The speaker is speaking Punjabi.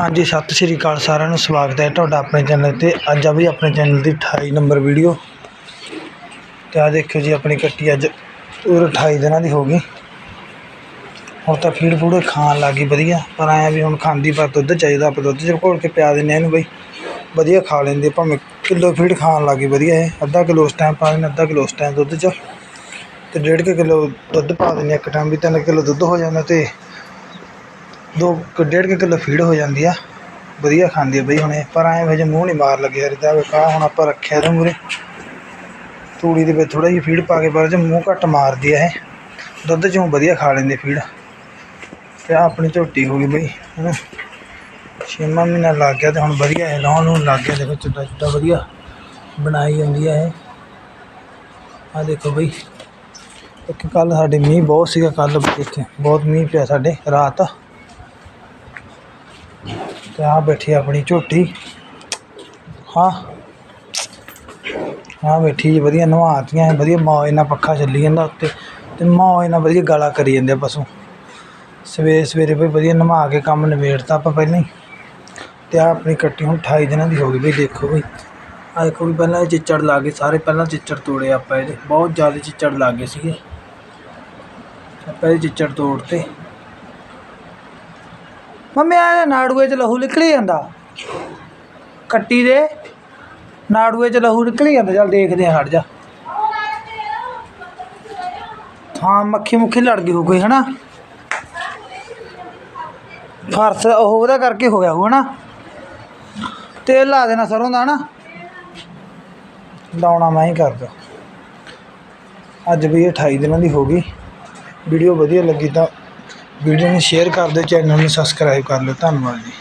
ਹਾਂਜੀ, ਸਤਿ ਸ਼੍ਰੀ ਅਕਾਲ ਸਾਰਿਆਂ ਨੂੰ, ਸਵਾਗਤ ਹੈ ਤੁਹਾਡਾ ਆਪਣੇ ਚੈਨਲ ਤੇ। ਅੱਜ ਆ ਵੀ ਆਪਣੇ ਚੈਨਲ ਦੀ 28 ਨੰਬਰ ਵੀਡੀਓ। ਤੇ ਆ ਦੇਖਿਓ ਜੀ, ਆਪਣੀ ਕੱਟੀ ਅੱਜ ਪੂਰੇ 28 ਦਿਨਾਂ ਦੀ ਹੋ ਗਈ। ਹੁਣ ਤਾਂ ਫੀਡ ਫੂਡ ਖਾਣ ਲੱਗੀ ਵਧੀਆ, ਪਰ ਆਇਆ ਵੀ ਹੁਣ ਖਾਂਦੀ ਪਰ ਦੁੱਧ ਚਾਹੀਦਾ, ਆਪਾਂ ਦੁੱਧ ਚ ਘੋਲ ਕੇ ਪਿਆ ਦਿੰਦੇ ਹਾਂ ਇਹਨੂੰ ਬਈ। ਵਧੀਆ ਖਾ ਲੈਂਦੇ ਭਾਵੇਂ ਕਿਲੋ ਫੀਡ ਖਾਣ ਲੱਗੀ ਵਧੀਆ ਇਹ, ਅੱਧਾ ਕਿਲੋ ਉਸ ਟਾਈਮ ਪਾ ਦਿੰਦੇ, ਅੱਧਾ ਕਿਲੋ ਉਸ ਟਾਈਮ ਦੁੱਧ ਚ। ਤੇ ਡੇਢ ਕੁ ਕਿਲੋ ਦੁੱਧ ਪਾ ਦਿੰਦੇ ਇੱਕ ਟਾਈਮ ਵੀ, ਤਿੰਨ ਕਿਲੋ ਦੁੱਧ ਹੋ ਜਾਂਦਾ ਤੇ ਦੋ ਕੁ ਡੇਢ ਕੁ ਕਿਲੋ ਫੀਡ ਹੋ ਜਾਂਦੀ ਆ। ਵਧੀਆ ਖਾਂਦੀ ਆ ਬਈ ਹੁਣ ਇਹ। ਪਰ ਐਂ ਵਜੇ ਮੂੰਹ ਨਹੀਂ ਮਾਰ ਲੱਗਿਆ ਰਿਦਾ ਵੇਖਾ ਹੁਣ ਆਪਾਂ ਰੱਖਿਆ ਇਹਦੇ ਮੂਹਰੇ ਤੂੜੀ ਦੇ ਵਿੱਚ ਥੋੜ੍ਹਾ ਜਿਹਾ ਫੀਡ ਪਾ ਕੇ ਪਰ ਜੇ ਮੂੰਹ ਘੱਟ ਮਾਰਦੀ ਆ ਇਹ। ਦੁੱਧ ਚੋਂ ਵਧੀਆ ਖਾ ਲੈਂਦੇ ਫੀਡ। ਤੇ ਆਹ ਆਪਣੀ ਝੋਟੀ ਹੋ ਗਈ ਬਈ, ਹਨਾ। ਛੇਵਾਂ ਮਹੀਨਾ ਲੱਗ ਗਿਆ ਤੇ ਹੁਣ ਵਧੀਆ ਹੈ ਲਾਉਣ ਨੂੰ ਲੱਗ ਗਿਆ। ਦੇਖੋ ਚੁੱਟਾ ਚੁੱਟਾ ਵਧੀਆ ਬਣਾਈ ਜਾਂਦੀ ਹੈ ਇਹ। ਆ ਦੇਖੋ ਬਈ, ਇੱਕ ਕੱਲ ਸਾਡੇ ਮੀਂਹ ਬਹੁਤ ਸੀਗਾ ਕੱਲ ਇੱਥੇ। ਬਹੁਤ ਮੀਂਹ ਪਿਆ ਸਾਡੇ ਰਾਤ। ਤੇ ਆ ਬੈਠੀ ਆਪਣੀ ਝੋਟੀ। ਹਾਂ। ਹਾਂ ਬੈਠੀ ਜੀ, ਵਧੀਆ ਨਵਾਤੀਆਂ ਵਧੀਆ ਮੌਜ ਨਾਲ ਪੱਖਾ ਚੱਲੀ ਜਾਂਦਾ ਉੱਤੇ ਤੇ ਮੌਜ ਨਾਲ ਵਧੀਆ ਗਾਲਾਂ ਕਰੀ ਜਾਂਦੇ ਆ ਪਸ਼ੂ। ਸਵੇਰੇ ਸਵੇਰੇ ਵੀ ਵਧੀਆ ਨਵਾ ਕੇ ਕੰਮ ਨਿਬੇੜਤਾ ਆਪਾਂ ਪਹਿਲਾਂ ਹੀ। ਤੇ ਆ ਆਪਣੀ ਕੱਟੀ ਹੁਣ 28 ਦਿਨਾਂ ਦੀ ਹੋ ਗਈ ਬਈ, ਦੇਖੋ ਵੀ ਆ ਦੇਖੋ ਵੀ ਪਹਿਲਾਂ ਇਹ ਚਿੱਚੜ ਲਾ ਗਏ, ਸਾਰੇ ਪਹਿਲਾਂ ਚਿੱਚੜ ਤੋੜੇ ਆਪਾਂ ਇਹਦੇ। ਬਹੁਤ ਜ਼ਿਆਦਾ ਚਿੱਚੜ ਲੱਗ ਗਏ ਸੀਗੇ। ਆਪਾਂ ਇਹ ਚਿੱਚੜ ਤੋੜਤੇ। ਮੰਮੀ ਆ ਨਾੜੂਏ ਚ ਲਹੂ ਨਿਕਲੀ ਜਾਂਦਾ। ਕੱਟੀ ਦੇ, ਨਾੜੂਏ ਚ ਲਹੂ ਨਿਕਲੀ ਜਾਂਦਾ। ਚੱਲ ਦੇਖਦੇ ਹਾਂ, ਹਟ ਜਾ। ਹਾਂ, ਮੱਖੀ ਮੁੱਖੀ ਲੜ ਗਈ ਹੋ ਕੋਈ ਹਨਾ? ਫਰਸ ਉਹ ਉਹਦਾ ਕਰਕੇ ਹੋ ਗਿਆ ਹੋ ਹਨਾ? ਤੇਲ ਲਾ ਦੇਣਾ ਸਰੋਂ ਦਾ, ਹਨਾ? ਲਾਉਣਾ ਮੈਂ ਹੀ ਕਰਦਾ। ਅੱਜ ਵੀ ਇਹ 28 ਦਿਨਾਂ ਦੀ ਹੋ ਗਈ। ਵੀਡੀਓ ਵਧੀਆ ਲੱਗੀ ਤਾਂ ਵੀਡੀਓ ਨੂੰ ਸ਼ੇਅਰ ਕਰ ਦਿਓ ਚੈਨਲ ਨੂੰ ਸਬਸਕ੍ਰਾਈਬ ਕਰ ਲਿਓ। ਧੰਨਵਾਦ ਜੀ।